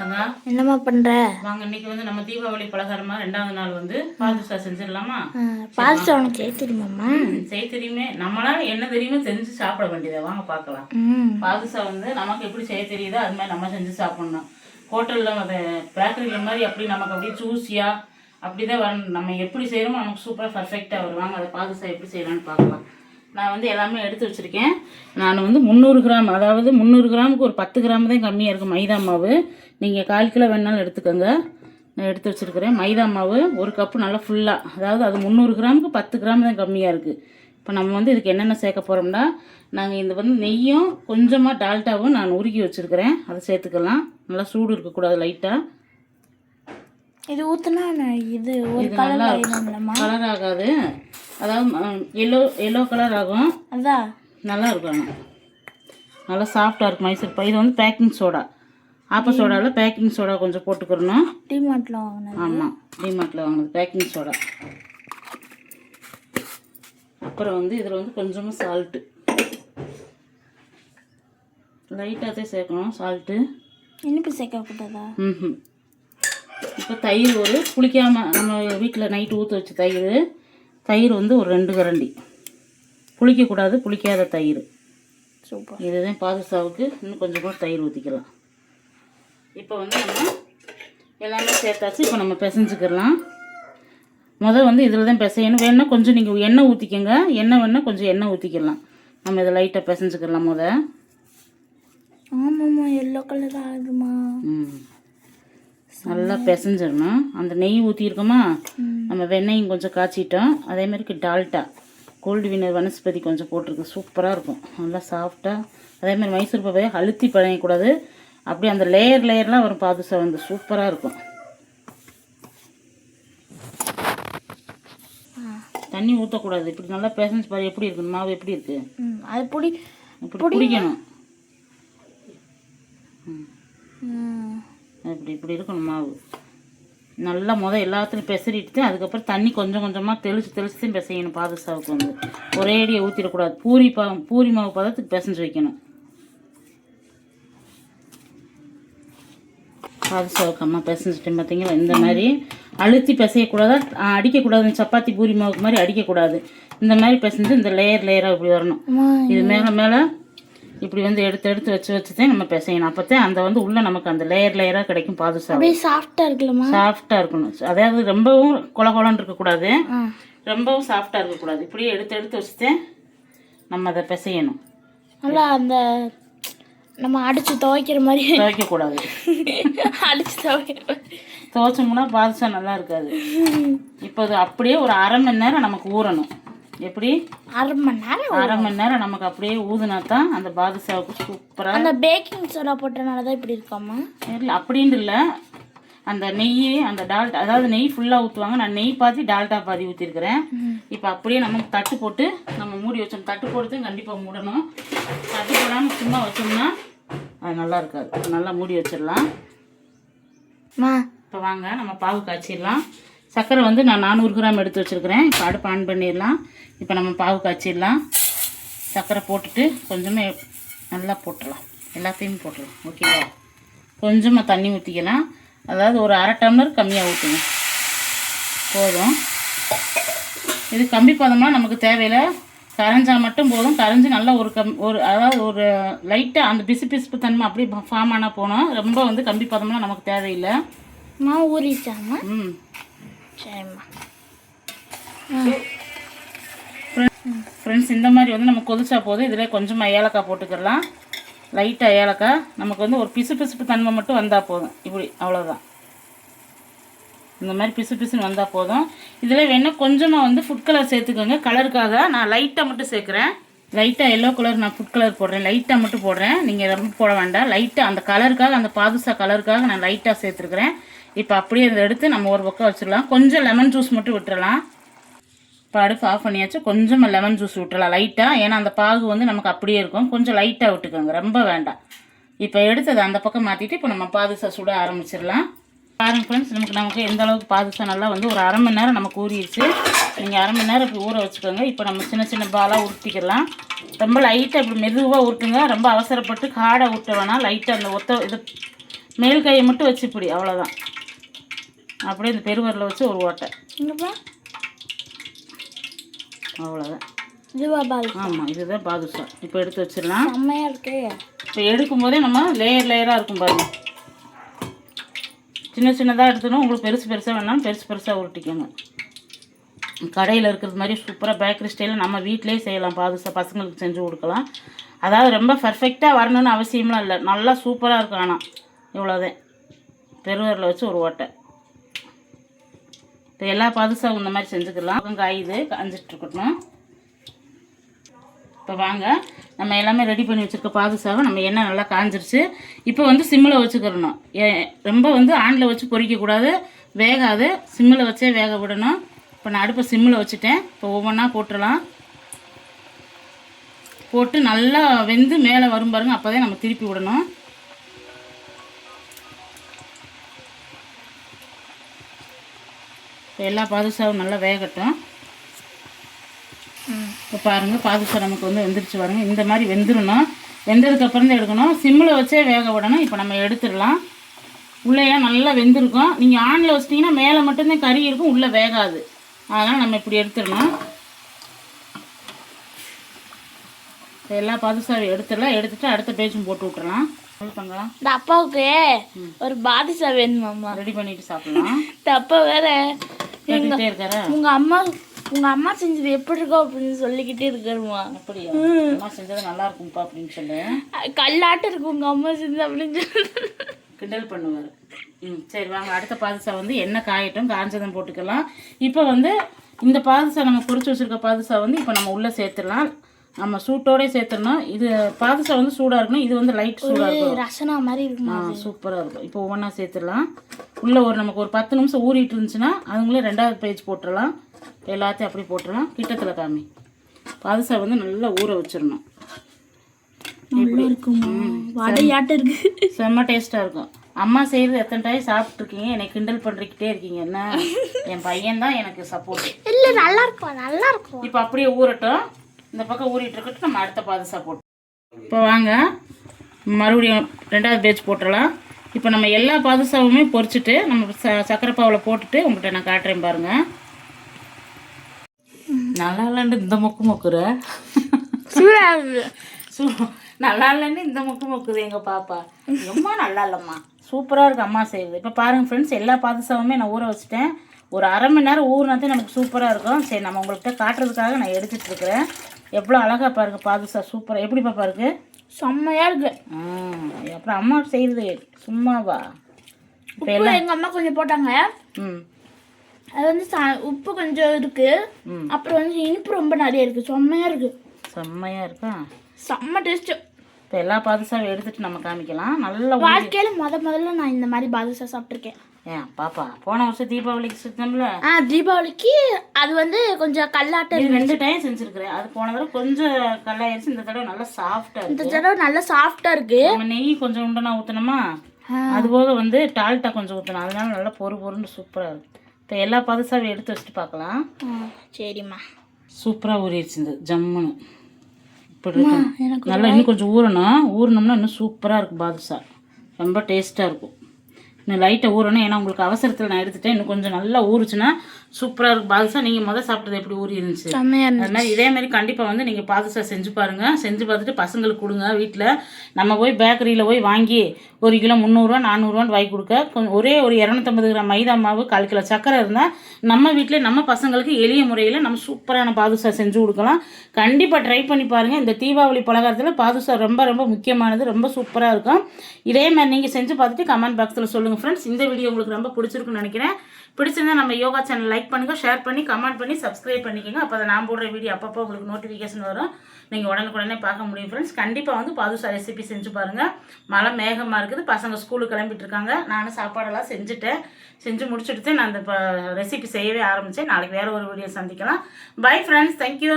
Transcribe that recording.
என்னம்மா பண்ற? வாங்க இன்னைக்கு வந்து நம்ம தீபாவளி பலகாரமா ரெண்டாவது நாள் வந்து பாதுஷா செஞ்சிடலாமா? பாதுஷா உனக்கு செய்ய தெரியுமாம்மா? செய்ய தெரியுமே. நம்மளால என்ன தெரியுமோ செஞ்சு சாப்பிட வேண்டியதை வாங்க பார்க்கலாம். பாதுஷா வந்து நமக்கு எப்படி செய்ய தெரியுதோ அது மாதிரி நம்ம செஞ்சு சாப்பிடணும். ஹோட்டலில் அதை பேக்கரியில் மாதிரி அப்படி நமக்கு அப்படியே ஜூஸியாக அப்படி தான் வரணும் நம்ம எப்படி செய்கிறோமோ நமக்கு சூப்பராக பர்ஃபெக்டாக வருவாங்க. அதை பாதுஷா எப்படி செய்யலாம்னு பார்க்கலாம். நான் வந்து எல்லாமே எடுத்து வச்சுருக்கேன். நான் வந்து முந்நூறு கிராம் அதாவது முந்நூறு கிராமுக்கு ஒரு பத்து கிராம் தான் கம்மியாக இருக்குது மைதா மாவு. நீங்கள் கால் கிலோ வேணாலும் எடுத்துக்கோங்க. நான் எடுத்து வச்சுருக்கிறேன். மைதா மாவு ஒரு கப்பு நல்லா ஃபுல்லாக அதாவது அது முந்நூறு கிராமுக்கு பத்து கிராம் தான் கம்மியாக இருக்குது இப்போ நம்ம வந்து இதுக்கு என்னென்ன சேர்க்க போகிறோம்னா நாங்கள் இந்த வந்து நெய்யும் கொஞ்சமாக டால்டாவும் நான் உருக்கி வச்சுருக்கிறேன். அதை சேர்த்துக்கலாம். நல்லா சூடு இருக்கக்கூடாது லைட்டாக இது நான் இது ஒரு கலர் ஆகாது. அதாவது எல்லோ எல்லோ கலர் ஆகும். அதான் நல்லா இருக்கும் ஆனா. நல்லா சாஃப்டாக இருக்கும் மைசூர் பா. இது வந்து பேக்கிங் சோடா ஆப்ப சோடாவில் பேக்கிங் சோடா கொஞ்சம் போட்டுக்கிறணும். டிமார்ட்ல வாங்கினது? ஆமாம் டிமார்ட்டில் வாங்கினது பேக்கிங் சோடா அப்புறம் வந்து இதில் வந்து கொஞ்சமாக சால்ட்டு லைட்டாக தான் சேர்க்கணும் சால்ட்டு இனிப்பு சேர்க்கக்கூடாதா ம் இப்போ தயிர் ஒரு புளிக்காமல் நம்ம வீட்டில் நைட்டு ஊற்ற வச்ச தயிர். தயிர் வந்து ஒரு ரெண்டு கரண்டி. புளிக்கக்கூடாது புளிக்காத தயிர். சூப்பர். இதுதான் பாதுஷாவுக்கு. இன்னும் கொஞ்சம் கூட தயிர் ஊற்றிக்கலாம் இப்போ வந்து நம்ம எல்லாமே சேர்த்தாச்சு. இப்போ நம்ம பிசைஞ்சுக்கிடலாம் முதல் வந்து இதில் தான் பிசையணும் வேணா கொஞ்சம் நீங்கள் எண்ணெய் ஊற்றிக்கோங்க எண்ணெய் வேணால் கொஞ்சம் எண்ணெய் ஊற்றிக்கலாம் நம்ம இதை லைட்டாக பிசைஞ்சுக்கிடலாம் முத ஆமாம்மா எல்லோ கலர் ஆகுதுமா ம். நல்லா பிசைஞ்சிடணும். அந்த நெய் ஊற்றிருக்கோமா நம்ம வெண்ணெயும் கொஞ்சம் காய்ச்சிட்டோம். அதே மாதிரிக்கு டால்டா. கோல்டு வினர் வனஸ்பதி கொஞ்சம் போட்டிருக்கு. சூப்பராக இருக்கும். நல்லா சாஃப்டாக அதே மாதிரி மைசூர் பாப்பையை அழுத்தி பழையக்கூடாது அப்படியே அந்த லேயர் லேயர்லாம் வரும் பாதுஷா வந்து சூப்பராக இருக்கும். தண்ணி ஊற்றக்கூடாது இப்படி நல்லா பிசைஞ்சு பாரு. எப்படி இருக்கு? மாவு எப்படி இருக்கு? ம் அது பொடி இப்படி பிடிக்கணும். இப்படி இப்படி இருக்கணும் மாவு. நல்லா முத எல்லாத்துலையும் பெசறிட்டு அதுக்கப்புறம் தண்ணி கொஞ்சம் கொஞ்சமாக தெளிச்சு தெளிச்சு தான் பிசையணும் பாதுஷாவுக்கு வந்து. ஒரேடியாக ஊற்றிடக்கூடாது பூரி பா பூரி மாவு பதத்துக்கு பிசைஞ்சு வைக்கணும். பாதுஷாவுக்கு அம்மா பிசைஞ்சிட்டேன் பார்த்தீங்களா இந்த மாதிரி அழுத்தி பிசையக்கூடாது? அடிக்கக்கூடாது. சப்பாத்தி பூரி மாவுக்கு மாதிரி அடிக்கக்கூடாது. இந்த மாதிரி பிசைஞ்சு இந்த லேயர் லேயராக இப்படி வரணும். இது மேலே மேலே இப்படி வந்து எடுத்து எடுத்து வச்சு வச்சு தான் நம்ம பிசையணும். அப்போத்தான் அந்த வந்து உள்ளே நமக்கு அந்த லேயர் லேயராக கிடைக்கும் பாதுஷா அப்படியே சாஃப்டா இருக்குல்லம்மா சாஃப்டாக இருக்கணும். அதாவது ரொம்பவும் கொல கொலன்னு இருக்கக்கூடாது. ரொம்பவும் சாஃப்டாக இருக்கக்கூடாது. இப்படியே எடுத்து எடுத்து வச்சுட்டு நம்ம அதை பிசையணும். நல்லா அந்த நம்ம அடிச்சு துவைக்கிற மாதிரி. துவைக்கக்கூடாது. அடிச்சு துவைக்கிற மாதிரி. துவைச்சோம்னா பாதுஷா நல்லா இருக்காது. இப்போ அது அப்படியே ஒரு அரை மணி நேரம் நமக்கு ஊறணும். எப்படி? அரை மணி நேரம் அரை மணி நேரம் நமக்கு அப்படியே ஊதுனா தான் அந்த பாதுஷாவுக்கு சூப்பராக அந்த பேக்கிங் சோடா போட்டனால தான் இப்படி இருக்காமா? இல்லை அப்படின்னு இல்லை. அந்த நெய் அந்த டால்டா அதாவது நெய் ஃபுல்லாக ஊற்றுவாங்க நான் நெய் பாதி டால்டா பாதி ஊற்றிருக்கிறேன் இப்போ அப்படியே நமக்கு தட்டு போட்டு நம்ம மூடி வச்சோம். தட்டு போட்டு கண்டிப்பாக மூடணும். தட்டு போடாமல் சும்மா வச்சோம்னா அது நல்லா இருக்காது. நல்லா மூடி வச்சிடலாம். இப்போ வாங்க நம்ம பாவு காய்ச்சிடலாம். சர்க்கரை வந்து நான் நானூறு கிராம் எடுத்து வச்சுருக்கிறேன். இப்போ அடுப்பு ஆன் பண்ணிடலாம். இப்போ நம்ம பாவு காய்ச்சிடலாம். சர்க்கரை போட்டுட்டு கொஞ்சமாக நல்லா போட்டுடலாம். எல்லாத்தையும் போட்டுடலாம். ஓகேவா? கொஞ்சமாக தண்ணி ஊற்றிக்கலாம் அதாவது ஒரு அரை டம்ளர் கம்மியாக ஊற்றுங்க போதும். இது கம்பி பதமாக நமக்கு தேவையில்லை. கரைஞ்சா மட்டும் போதும். கரைஞ்சி நல்லா ஒரு கம் ஒரு அதாவது ஒரு லைட்டாக அந்த பிசு பிசுப்பு தன்மை அப்படியே ஃபார்ம் ஆனால் போனோம் ரொம்ப வந்து கம்பி பதம்லாம் நமக்கு தேவையில்லை. மா ஊறிச்சாமா ம். சரிம்மா ஃப்ரெண்ட்ஸ் இந்த மாதிரி வந்து நம்ம கொதிச்சா போதும். இதில் கொஞ்சமாக ஏலக்காய் போட்டுக்கிடலாம். லைட்டாக ஏலக்காய். நமக்கு வந்து ஒரு பிசு பிசுப்பு தன்மை மட்டும் வந்தால் போதும். இப்படி அவ்வளோதான் இந்த மாதிரி பிசு பிசுன்னு வந்தால் போதும். இதில் வேணால் கொஞ்சமாக வந்து ஃபுட் கலர் சேர்த்துக்கோங்க. கலருக்காக நான் லைட்டாக மட்டும் சேர்க்குறேன். லைட்டாக எல்லோ கலர் நான் ஃபுட் கலர் போடுறேன். லைட்டாக மட்டும் போடுறேன். நீங்கள் ரொம்ப போட வேண்டாம். லைட்டாக அந்த கலருக்காக அந்த பாதுஷா கலருக்காக நான் லைட்டாக சேர்த்துருக்குறேன். இப்போ அப்படியே இதை எடுத்து நம்ம ஒரு பக்கம் வச்சிடலாம். கொஞ்சம் லெமன் ஜூஸ் மட்டும் விட்டுறலாம். இப்போ அடுப்பு ஆஃப் பண்ணியாச்சு. கொஞ்சமாக லெமன் ஜூஸ் விட்டுறலாம். லைட்டாக ஏன்னா அந்த பாகு வந்து நமக்கு அப்படியே இருக்கும். கொஞ்சம் லைட்டாக விட்டுக்கோங்க. ரொம்ப வேண்டாம். இப்போ எடுத்தது அந்த பக்கம் மாற்றிட்டு இப்போ நம்ம பாதுஷா சுட ஆரம்பிச்சிடலாம். பாருங்க ஃப்ரெண்ட்ஸ் நமக்கு நமக்கு எந்த அளவுக்கு பாதுஷா நல்லா வந்து ஒரு அரை மணி நேரம் நமக்கு ஊறிடுச்சு நீங்கள் அரை மணி நேரம் இப்படி ஊற வச்சுக்கோங்க. இப்போ நம்ம சின்ன சின்ன பாலாக உருட்டிக்கலாம். ரொம்ப லைட்டாக இப்படி மெதுவாக உருட்டுங்க. ரொம்ப அவசரப்பட்டு காடை உருட்ட வேணாம். லைட்டாக அந்த ஒத்த இது மேல் கையை மட்டும் வச்சு இப்படி அவ்வளோதான் அப்படியே இந்த பெருவரில் வச்சு ஒரு ஓட்டை. அவ்வளோதான் ஆமாம் இதுதான் பாதுஷா. இப்போ எடுத்து வச்சிடலாம். இப்போ எடுக்கும் போதே நம்ம லேயர் லேயராக இருக்கும் பாருங்க. சின்ன சின்னதாக எடுத்துக்கணும் உங்களுக்கு பெருசு பெருசாக வேணாலும் பெருசு பெருசாக உருட்டிக்கோங்க. கடையில் இருக்கிறது மாதிரி சூப்பராக பேக்கரி ஸ்டைலில் நம்ம வீட்டிலே செய்யலாம். பாதுசாக பசங்களுக்கு செஞ்சு கொடுக்கலாம். அதாவது ரொம்ப பர்ஃபெக்டாக வரணும்னு அவசியம்லாம் இல்லை. நல்லா சூப்பராக இருக்கும் ஆனால் இவ்வளோதான் பெருவரில் வச்சு ஒரு ஓட்டை. இப்போ எல்லா பாதுஷாவும் இந்த மாதிரி செஞ்சுக்கலாம். பக்கம் காயுது காஞ்சிட்டு இருக்கட்டும். இப்போ வாங்க. நம்ம எல்லாமே ரெடி பண்ணி வச்சுருக்க பாதுசாவை நம்ம எண்ணெய் நல்லா காஞ்சிருச்சு. இப்போ வந்து சிம்மில் வச்சுக்கிறணும். ஏ- ரொம்ப வந்து ஆனில் வச்சு பொறிக்கக்கூடாது வேகாது. சிம்மில் வச்சே வேக விடணும். இப்போ நான் அடுப்பை சிம்மில் வச்சுட்டேன். இப்போ ஒவ்வொன்றா போட்டுடலாம் போட்டு நல்லா வெந்து மேலே வரும் பாருங்கள் அப்போ நம்ம திருப்பி விடணும். இப்போ எல்லா பாதுசாவும் நல்லா வேகட்டும். பாருங்கள் பாதுஷா நமக்கு வந்து வெந்துருச்சு பாருங்க. இந்த மாதிரி வெந்துடணும் வெந்ததுக்கு அப்புறம் தான் எடுக்கணும். சிம்மில் வச்சே வேக விடணும். இப்போ நம்ம எடுத்துடலாம். உள்ளேயா நல்லா வெந்திருக்கும். நீங்கள் ஆனில் வச்சிட்டிங்கன்னா மேலே மட்டும்தான் கறி இருக்கும் உள்ளே வேகாது. அதனால் நம்ம இப்படி எடுத்துடணும். எல்லா பாதுஷாவையும் எடுத்துடலாம். எடுத்துட்டு அடுத்த பேஜும் போட்டு விட்டுறலாம். இந்த அப்பாவுக்கு ஒரு பாதுஷா வேணுமாம்மா. ரெடி பண்ணிட்டு சாப்பிடலாம். இந்த அப்பா வேற உங்க அம்மா உங்க அம்மா செஞ்சது எப்படி இருக்கும் அப்படின்னு சொல்லிக்கிட்டே இருக்காருமா அப்படியா? அம்மா செஞ்சது நல்லா இருக்கும்ப்பா அப்படின்னு சொல்லு. கல்லாட்டம் இருக்கு உங்க அம்மா செஞ்சது அப்படின்னு சொல்லி. கிண்டல் பண்ணுவார். ம் சரி வாங்க. அடுத்த பாதுசா வந்து எண்ணெய் காயட்டும் காஞ்சதும் போட்டுக்கலாம். இப்போ வந்து இந்த பாதுசா நம்ம பொரிச்சு வச்சுருக்க பாதுசா வந்து இப்போ நம்ம உள்ளே சேர்த்துடலாம். நம்ம சூட்டோடே சேர்த்துடணும். இது பாதுசா வந்து சூடாக இருக்கணும். இது வந்து லைட் சூடாக இருக்கும் ரசனா மாதிரி இருக்குமா ஆ சூப்பராக இருக்கும். இப்போ ஒவ்வொன்றா சேர்த்துடலாம். உள்ளே ஒரு நமக்கு ஒரு பத்து நிமிஷம் ஊறிட்டு இருந்துச்சுன்னா அதுங்களே ரெண்டாவது பேஜ் போட்டுடலாம். எல்லாத்தையும் அப்படி போட்டுடலாம். கிட்டத்தில் காமி. பாதுசா வந்து நல்லா ஊற வச்சிடணும். நல்லா இருக்குமா? வடையாட்டம் இருக்கு. செம்ம டேஸ்ட்டாக இருக்கும். அம்மா செய்கிறது எத்தனை டைம் சாப்பிட்ருக்கீங்க என்னை கிண்டல் பண்ணிக்கிட்டே இருக்கீங்க. என்ன? என் பையன் தான் எனக்கு சப்போர்ட் இல்ல நல்லா இருக்கும்? நல்லா இருக்கும்? இப்போ அப்படியே ஊறட்டும். இந்த பக்கம் ஊறிட்டு இருக்கட்டும் நம்ம அடுத்த பாதுசா போட்டு இப்போ வாங்க மறுபடியும் ரெண்டாவது பேட்ச் போட்டுடலாம். இப்போ நம்ம எல்லா பாதுசாவுமே பொரிச்சிட்டு நம்ம ச சக்கரை பாவில் போட்டுட்டு உங்கள்கிட்ட நான் காட்டுறேன் பாருங்க. நல்லா இல்லைன்னு இந்த மொக்கு மொக்குற. நல்லா இல்லைன்னு இந்த முக்கு முக்குது எங்கள் பாப்பா. ரொம்ப நல்லா இல்லைம்மா. சூப்பராக இருக்கு அம்மா செய்யுது. இப்போ பாருங்கள் ஃப்ரெண்ட்ஸ் எல்லா பாதுசாவுமே நான் ஊற வச்சுட்டேன். ஒரு அரை மணி நேரம் ஊறினதே நமக்கு சூப்பராக இருக்கும். சரி நம்ம உங்கள்கிட்ட காட்டுறதுக்காக நான் எடுத்துட்டு இருக்கிறேன். எவ்வளோ அழகாக பாருங்க பாதுசா சூப்பராக எப்படி பாப்பா இருக்கு செம்மையா இருக்கு. ஆ அப்புறம் அம்மா செய்கிறது சும்மாவா? இப்போ உப்பு எங்க அம்மா கொஞ்சம் போட்டாங்க. ம். அது வந்து உப்பு கொஞ்சம் இருக்கு. ம். அப்புறம் வந்து இனிப்பு ரொம்ப நிறைய இருக்கு. செம்மையா இருக்கு. செம்மையாக இருக்கா? செம்ம டேஸ்ட் இப்போ எல்லா பாதுசாவும் எடுத்துட்டு நம்ம காமிக்கலாம். நல்லா வாழ்க்கையில முத முதல்ல நான் இந்த மாதிரி பாதுஷா சாப்பிட்ருக்கேன் ஏன் பாப்பா போன வருஷம் தீபாவளிக்கு சுத்தம்ல ஆ தீபாவளிக்கு அது வந்து கொஞ்சம் கல்லாட்டம் ரெண்டு டைம் செஞ்சிருக்கிறேன். அது போன தடவை கொஞ்சம் கல்லாயிருச்சு. இந்த தடவை நல்லா சாஃப்டா இந்த தடவை நல்லா சாஃப்டா இருக்கு. நம்ம நெய் கொஞ்சம் உண்டனா ஊத்தணுமா அது போக வந்து டால்டா கொஞ்சம் ஊற்றணும் அதனால நல்லா பொறு பொறுன்னு சூப்பரா இருக்கு. இப்போ எல்லா பதசாவையும் எடுத்து வச்சுட்டு பார்க்கலாம். சரிம்மா. சூப்பரா ஊறிடுச்சு இந்த ஜம்முன்னு இப்படி நல்லா இன்னும் கொஞ்சம் ஊறணும். ஊறினோம்னா இன்னும் சூப்பரா இருக்கும் பாதுஷா ரொம்ப டேஸ்டா இருக்கும். இன்னும் ஊறணும். ஏன்னா உங்களுக்கு அவசரத்தில் நான் எடுத்துட்டேன். இன்னும் கொஞ்சம் நல்லா ஊறுச்சுன்னா சூப்பராக இருக்கும் பாதுஷா நீங்கள் முதல் சாப்பிட்டது எப்படி ஊறி இருந்துச்சு? செம்மையா இருந்துச்சு. அது மாதிரி இதே மாதிரி கண்டிப்பாக வந்து நீங்கள் பாதுஷா செஞ்சு பாருங்கள் செஞ்சு பார்த்துட்டு பசங்களுக்கு கொடுங்க வீட்டில் நம்ம போய் பேக்கரியில் போய் வாங்கி ஒரு கிலோ முந்நூறுரூவா நானூறுரூவான்னு வாங்கி கொடுக்க. கொஞ்சம் ஒரே ஒரு இரநூத்தம்பது கிராம் மைதா மாவு கால் கிலோ சக்கரை இருந்தால் நம்ம வீட்டில் நம்ம பசங்களுக்கு எளிய முறையில் நம்ம சூப்பரான பாதுஷா செஞ்சு கொடுக்கலாம். கண்டிப்பாக ட்ரை பண்ணி பாருங்கள் இந்த தீபாவளி பலகாரத்தில் பாதுஷா ரொம்ப ரொம்ப முக்கியமானது. ரொம்ப சூப்பராக இருக்கும். இதே மாதிரி நீங்கள் செஞ்சு பார்த்துட்டு கமெண்ட் பாக்ஸில் சொல்லுங்கள் ஃப்ரெண்ட்ஸ் இந்த வீடியோ உங்களுக்கு ரொம்ப பிடிச்சிருக்குன்னு நினைக்கிறேன். பிடிச்சிருந்தா நம்ம யோகா சேனல் லைக் பண்ணுங்கள் ஷேர் பண்ணி கமெண்ட் பண்ணி சப்ஸ்கிரைப் பண்ணிக்கோங்க. அப்போ நான் போடுற வீடியோ அப்பப்போ உங்களுக்கு நோட்டிஃபிகேஷன் வரும். நீங்கள் உடனுக்குடனே பார்க்க முடியும் ஃப்ரெண்ட்ஸ் கண்டிப்பாக வந்து பாதுஷா ரெசிபி செஞ்சு பாருங்கள் மழை மேகமாக இருக்குது. பசங்க ஸ்கூலுக்கு கிளம்பிட்டு இருக்காங்க. நானும் சாப்பாடெல்லாம் செஞ்சுட்டேன். செஞ்சு முடிச்சுட்டு நான் அந்த ரெசிபி செய்யவே ஆரம்பித்தேன் நாளைக்கு வேறு ஒரு வீடியோ சந்திக்கலாம். Bye friends thank you